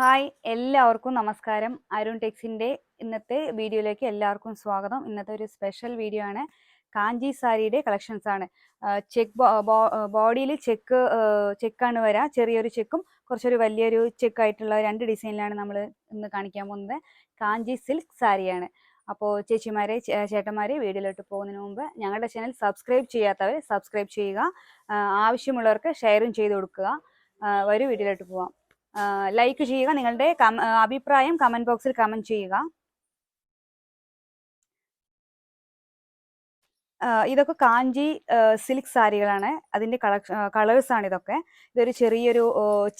Hi എല്ലാവർക്കും നമസ്കാരം. അരുൺ ടെക്സിന്റെ ഇന്നത്തെ വീഡിയോയിലേക്ക് എല്ലാവർക്കും സ്വാഗതം. ഇന്നത്തെ ഒരു സ്പെഷ്യൽ വീഡിയോ ആണ്. കാഞ്ചി സാരിയുടെ കളക്ഷൻസ് ആണ്. ചെക്ക് ബോഡിയിൽ ചെക്ക് ചെക്കാണ് വരാ. ചെറിയൊരു ചെക്കും കുറച്ചൊരു വലിയൊരു ചെക്ക് ആയിട്ടുള്ള രണ്ട് ഡിസൈനിലാണ് നമ്മൾ ഇന്ന് കാണിക്കാൻ പോകുന്നത്. കാഞ്ചി സിൽക്ക് സാരിയാണ്. അപ്പോൾ ചേച്ചിമാരെ ചേട്ടന്മാരെ വീഡിയോയിലോട്ട് പോകുന്നതിന് മുമ്പ് ഞങ്ങളുടെ ചാനൽ സബ്സ്ക്രൈബ് ചെയ്യാത്തവർ സബ്സ്ക്രൈബ് ചെയ്യുക. ആവശ്യമുള്ളവർക്ക് ഷെയറും ചെയ്ത് കൊടുക്കുക. ഒരു വീഡിയോയിലോട്ട് പോവാം. ലൈക്ക് ചെയ്യുക നിങ്ങളുടെ അഭിപ്രായം കമന്റ് ബോക്സിൽ കമന്റ് ചെയ്യുക. ഇതൊക്കെ കാഞ്ചി സിൽക്ക് സാരികളാണ്. അതിന്റെ കളക്ഷൻ കളേഴ്സ് ആണ് ഇതൊക്കെ. ഇതൊരു ചെറിയൊരു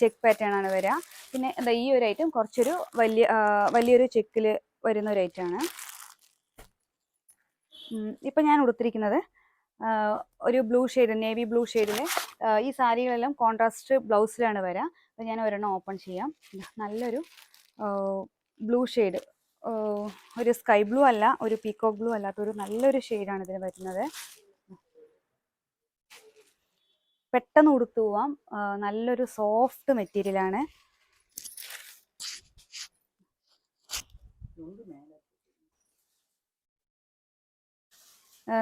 ചെക്ക് പാറ്റേൺ ആണ് വരിക പിന്നെ എന്താ ഈ ഒരു ഐറ്റം കുറച്ചൊരു വലിയ വലിയൊരു ചെക്കിൽ വരുന്ന ഒരു ഐറ്റമാണ് ഇപ്പൊ ഞാൻ ഉടുത്തിരിക്കുന്നത് ഒരു ബ്ലൂ ഷെയ്ഡ് നേവി ബ്ലൂ ഷെയ്ഡിൽ ഈ സാരികളെല്ലാം കോൺട്രാസ്റ്റ് ബ്ലൗസിലാണ് വരിക അപ്പോൾ ഞാൻ ഒരെണ്ണം ഓപ്പൺ ചെയ്യാം. നല്ലൊരു ബ്ലൂ ഷെയ്ഡ് ഒരു സ്കൈ ബ്ലൂ അല്ല ഒരു പീക്കോക്ക് ബ്ലൂ അല്ലാത്തൊരു നല്ലൊരു ഷെയ്ഡാണ് ഇതിന് വരുന്നത്. പെട്ടെന്ന് ഉടുത്തു പോവാം. നല്ലൊരു സോഫ്റ്റ് മെറ്റീരിയലാണ്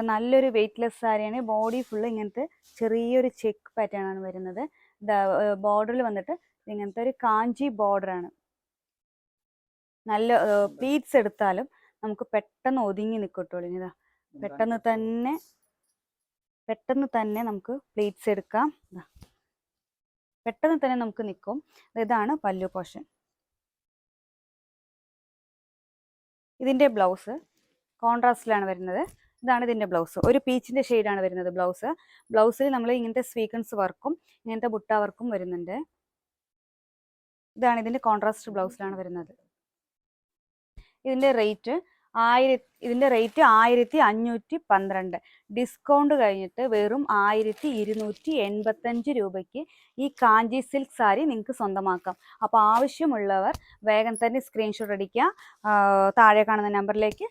നല്ലൊരു വെയ്റ്റ്ലെസ് സാരിയാണ്. ബോഡി ഫുള്ള് ഇങ്ങനത്തെ ചെറിയൊരു ചെക്ക് പാറ്റേൺ ആണ് വരുന്നത്. ബോർഡറിൽ വന്നിട്ട് ഇങ്ങനത്തെ ഒരു കാഞ്ചി ബോർഡർ ആണ്. നല്ല പ്ലീറ്റ്സ് എടുത്താലും നമുക്ക് പെട്ടെന്ന് ഒതുങ്ങി നിൽക്കട്ടുള്ളൂ ഇതാ പെട്ടെന്ന് തന്നെ പെട്ടെന്ന് തന്നെ നമുക്ക് പ്ലീറ്റ്സ് എടുക്കാം. പെട്ടെന്ന് തന്നെ നമുക്ക് നിൽക്കും ഇതാണ് പല്ലു പോഷൻ. ഇതിന്റെ ബ്ലൗസ് കോൺട്രാസ്റ്റിലാണ് വരുന്നത്. ഇതാണ് ഇതിന്റെ ബ്ലൗസ് ഒരു പീച്ചിന്റെ ഷെയ്ഡാണ് വരുന്നത് ബ്ലൗസ് ബ്ലൗസിൽ നമ്മൾ ഇങ്ങനത്തെ സ്വീക്കൻസ് വർക്കും ഇങ്ങനത്തെ ബുട്ട വർക്കും വരുന്നുണ്ട്. ഇതാണ് ഇതിന്റെ കോൺട്രാസ്റ്റ് ബ്ലൗസിലാണ് വരുന്നത്. ഇതിന്റെ റേറ്റ് ആയിരത്തി ഇതിന്റെ റേറ്റ് ആയിരത്തി അഞ്ഞൂറ്റി പന്ത്രണ്ട് ഡിസ്കൗണ്ട് കഴിഞ്ഞിട്ട് വെറും ആയിരത്തി ഇരുന്നൂറ്റി എൺപത്തഞ്ച് രൂപയ്ക്ക് ഈ കാഞ്ചി സിൽക്ക് സാരി നിങ്ങൾക്ക് സ്വന്തമാക്കാം. അപ്പോൾ ആവശ്യമുള്ളവർ വേഗം തന്നെ സ്ക്രീൻഷോട്ട് അടിക്കുക. താഴെ കാണുന്ന നമ്പറിലേക്ക്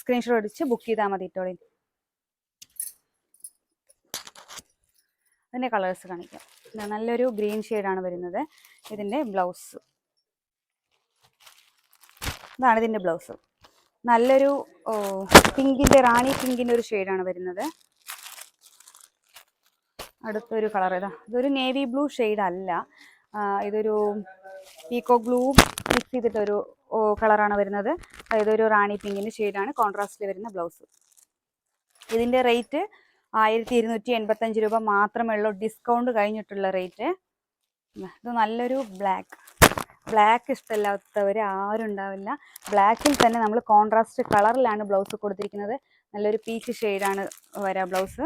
സ്ക്രീൻഷോട്ട് അടിച്ച് ബുക്ക് ചെയ്താൽ മതി ഇട്ടോളി. അതിന്റെ കളേഴ്സ് കാണിക്കാം. നല്ലൊരു ഗ്രീൻ ഷെയ്ഡാണ് വരുന്നത്. ഇതിന്റെ ബ്ലൗസ് ഇതാണ് ഇതിന്റെ ബ്ലൗസ് നല്ലൊരു പിങ്കിന്റെ റാണി പിങ്കിന്റെ ഒരു ഷെയ്ഡാണ് വരുന്നത്. അടുത്തൊരു കളർ ഇതാ ഇതൊരു നേവി ബ്ലൂ ഷെയ്ഡ് അല്ല. ഇതൊരു പീക്കോ ഗ്ലൂ മിക്സ് ചെയ്തിട്ടൊരു കളറാണ് വരുന്നത്. അതായത് ഒരു റാണി പിങ്കിന്റെ ഷെയ്ഡാണ് കോൺട്രാസ്റ്റിൽ വരുന്ന ബ്ലൗസ് ഇതിന്റെ റേറ്റ് ആയിരത്തി ഇരുന്നൂറ്റി എൺപത്തഞ്ച് രൂപ മാത്രമേ ഉള്ളൂ. ഡിസ്കൗണ്ട് കഴിഞ്ഞിട്ടുള്ള റേറ്റ് ഇത് നല്ലൊരു ബ്ലാക്ക് ബ്ലാക്ക് ഇഷ്ടമില്ലാത്തവർ ആരും ഉണ്ടാവില്ല. ബ്ലാക്കിൽ തന്നെ നമ്മൾ കോൺട്രാസ്റ്റ് കളറിലാണ് ബ്ലൗസ് കൊടുത്തിരിക്കുന്നത്. നല്ലൊരു പീച്ച് ഷെയ്ഡാണ് വരാ ബ്ലൗസ്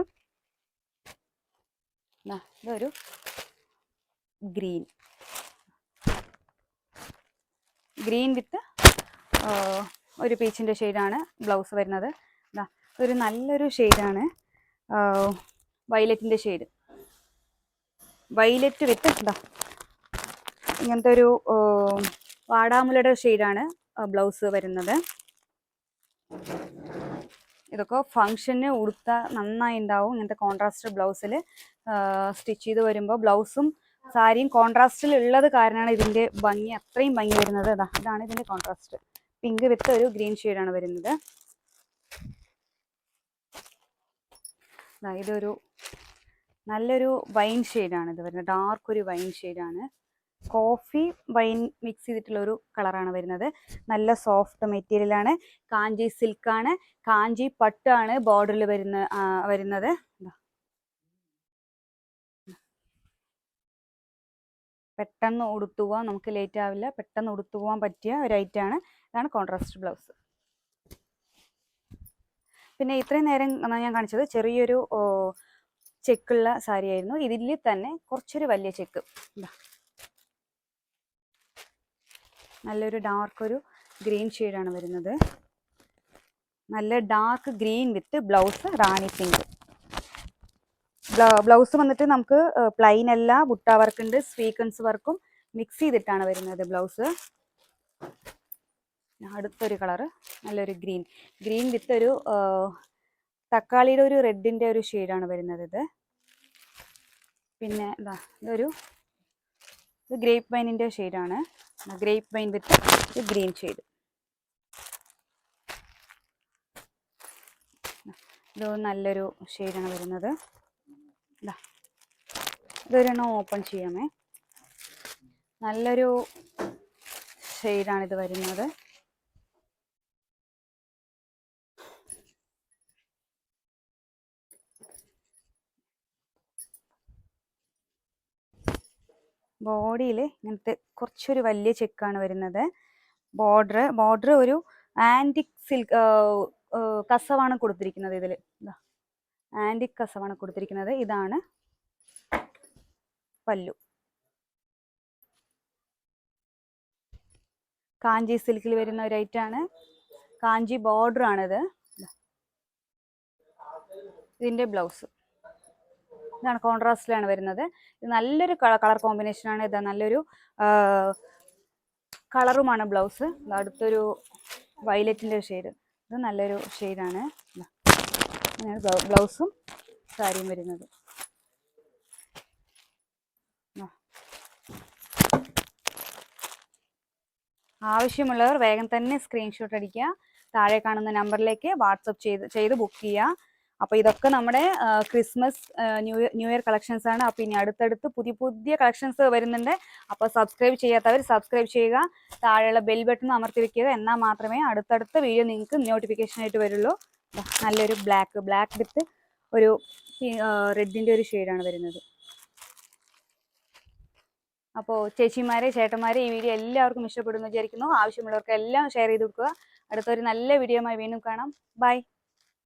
ഇതൊരു ഗ്രീൻ ഗ്രീൻ വിത്ത് ഒരു പീച്ചിന്റെ ഷെയ്ഡാണ് ബ്ലൗസ് വരുന്നത്. ഇതാ ഒരു നല്ലൊരു ഷെയ്ഡാണ് വൈലറ്റിന്റെ ഷെയ്ഡ്. വയലറ്റ് വിത്ത് ഇതാ ഇങ്ങനത്തെ ഒരു വാടാമുലയുടെ ഷെയ്ഡാണ് ബ്ലൗസ് വരുന്നത്. ഇതൊക്കെ ഫങ്ഷന് ഉടുത്ത നന്നായി ഉണ്ടാവും. ഇങ്ങനത്തെ കോൺട്രാസ്റ്റ് ബ്ലൗസിൽ സ്റ്റിച്ച് ചെയ്ത് വരുമ്പോൾ ബ്ലൗസും സാരിയും കോൺട്രാസ്റ്റിൽ ഉള്ളത് കാരണമാണ് ഇതിന്റെ ഭംഗി അത്രയും ഭംഗി വരുന്നത്. ഇതാ ഇതാണ് ഇതിന്റെ കോൺട്രാസ്റ്റ് പിങ്ക് വിത്ത് ഒരു ഗ്രീൻ ഷെയ്ഡാണ് വരുന്നത്. ഇതൊരു നല്ലൊരു വൈൻ ഷെയ്ഡാണ് ഇത് വരുന്നത്. ഡാർക്ക് ഒരു വൈൻ ഷെയ്ഡാണ് കോഫി വൈൻ മിക്സ് ചെയ്തിട്ടുള്ള ഒരു കളറാണ് വരുന്നത്. നല്ല സോഫ്റ്റ് മെറ്റീരിയലാണ് കാഞ്ചി സിൽക്കാണ് കാഞ്ചി പട്ടാണ് ബോർഡറിൽ വരുന്ന വരുന്നത്. പെട്ടെന്ന് ഉടുത്തു പോവാൻ നമുക്ക് ലേറ്റ് ആവില്ല. പെട്ടെന്ന് ഉടുത്തു പോകാൻ പറ്റിയ ഒരു ഐറ്റമാണ് ഇതാണ് കോൺട്രാസ്റ്റ് ബ്ലൗസ് പിന്നെ ഇത്രയും നേരം ഞാൻ കാണിച്ചത്. ചെറിയൊരു ചെക്കുള്ള സാരി ആയിരുന്നു. ഇതിൽ തന്നെ കുറച്ചൊരു വലിയ ചെക്ക് നല്ലൊരു ഡാർക്ക് ഒരു ഗ്രീൻ ഷെയ്ഡാണ് വരുന്നത്. നല്ല dark green with blouse rani pink blouse വന്നിട്ട് നമുക്ക് പ്ലൈൻ അല്ല ബുട്ട വർക്ക് ഉണ്ട് സ്വീക്കൻസ് വർക്കും മിക്സ് ചെയ്തിട്ടാണ് വരുന്നത് ബ്ലൗസ് അടുത്തൊരു കളറ് നല്ലൊരു ഗ്രീൻ ഗ്രീൻ വിത്ത് ഒരു തക്കാളിയുടെ ഒരു റെഡിന്റെ ഒരു ഷെയ്ഡാണ് വരുന്നത് ഇത്. പിന്നെ ഇതാ ഇതൊരു ഇത് ഗ്രേപ്പ് വൈനിന്റെ ഷെയ്ഡാണ് grape wine with green shade ഇത് നല്ലൊരു ഷെയ്ഡാണ് വരുന്നത്. ഇതാ ഇതൊരെണ്ണം ഓപ്പൺ ചെയ്യാമേ. നല്ലൊരു ഷെയ്ഡാണിത് ഇത് വരുന്നത്. ബോഡിയിൽ ഇങ്ങനത്തെ കുറച്ചൊരു വലിയ ചെക്കാണ് വരുന്നത്. ബോർഡർ ബോർഡർ ഒരു ആന്റിക് സിൽക്ക് കസവാണ് കൊടുത്തിരിക്കുന്നത് ഇതിൽ ആന്റിക് കൊടുത്തിരിക്കുന്നത്. ഇതാണ് പല്ലു. കാഞ്ചി സിൽക്കിൽ വരുന്ന ഒരു ഐറ്റാണ് കാഞ്ചി ബോർഡർ ആണിത്. ഇതിന്റെ ബ്ലൗസ് ഇതാണ് കോൺട്രാസ്റ്റിലാണ് വരുന്നത്. ഇത് നല്ലൊരു കളർ കോമ്പിനേഷൻ ആണ്. ഇതാ നല്ലൊരു കളറുമാണ് ബ്ലൗസ് അടുത്തൊരു വയലറ്റിന്റെ ഷെയ്ഡ് ഇത് നല്ലൊരു ഷെയ്ഡാണ് അങ്ങനെയാണ് ബ്ലൗസും സാരിയും വരുന്നത്. ആവശ്യമുള്ളവർ വേഗം തന്നെ സ്ക്രീൻഷോട്ട് അടിക്കുക. താഴെ കാണുന്ന നമ്പറിലേക്ക് വാട്സപ്പ് ചെയ്ത് ചെയ്ത് ബുക്ക് ചെയ്യുക. അപ്പോൾ ഇതൊക്കെ നമ്മുടെ Christmas new new year collections ആണ്. അപ്പോൾ ഇനി അടുത്തടുത്ത് പുതിയ പുതിയ കളക്ഷൻസ് വരുന്നുണ്ട്. അപ്പോൾ സബ്സ്ക്രൈബ് ചെയ്യാത്തവർ സബ്സ്ക്രൈബ് ചെയ്യുക. താഴെയുള്ള ബെൽ ബട്ടൺ അമർത്തി വെക്കുക എന്നാൽ മാത്രമേ അടുത്തടുത്ത വീഡിയോ നിങ്ങൾക്ക് നോട്ടിഫിക്കേഷൻ ആയിട്ട് വരുള്ളൂ. നല്ലൊരു ബ്ലാക്ക് ബ്ലാക്ക് വിത്ത് ഒരു റെഡിന്റെ ഒരു ഷെയ്ഡാണ് വരുന്നത്. അപ്പോൾ ചേച്ചിമാരെ ചേട്ടന്മാരെ ഈ വീഡിയോ എല്ലാവർക്കും ഇഷ്ടപ്പെടുന്നു വിചാരിക്കുന്നു. ആവശ്യമുള്ളവർക്ക് എല്ലാം ഷെയർ ചെയ്ത് കൊടുക്കുക. അടുത്തൊരു നല്ല വീഡിയോ ആയി വീണ്ടും കാണാം. ബൈ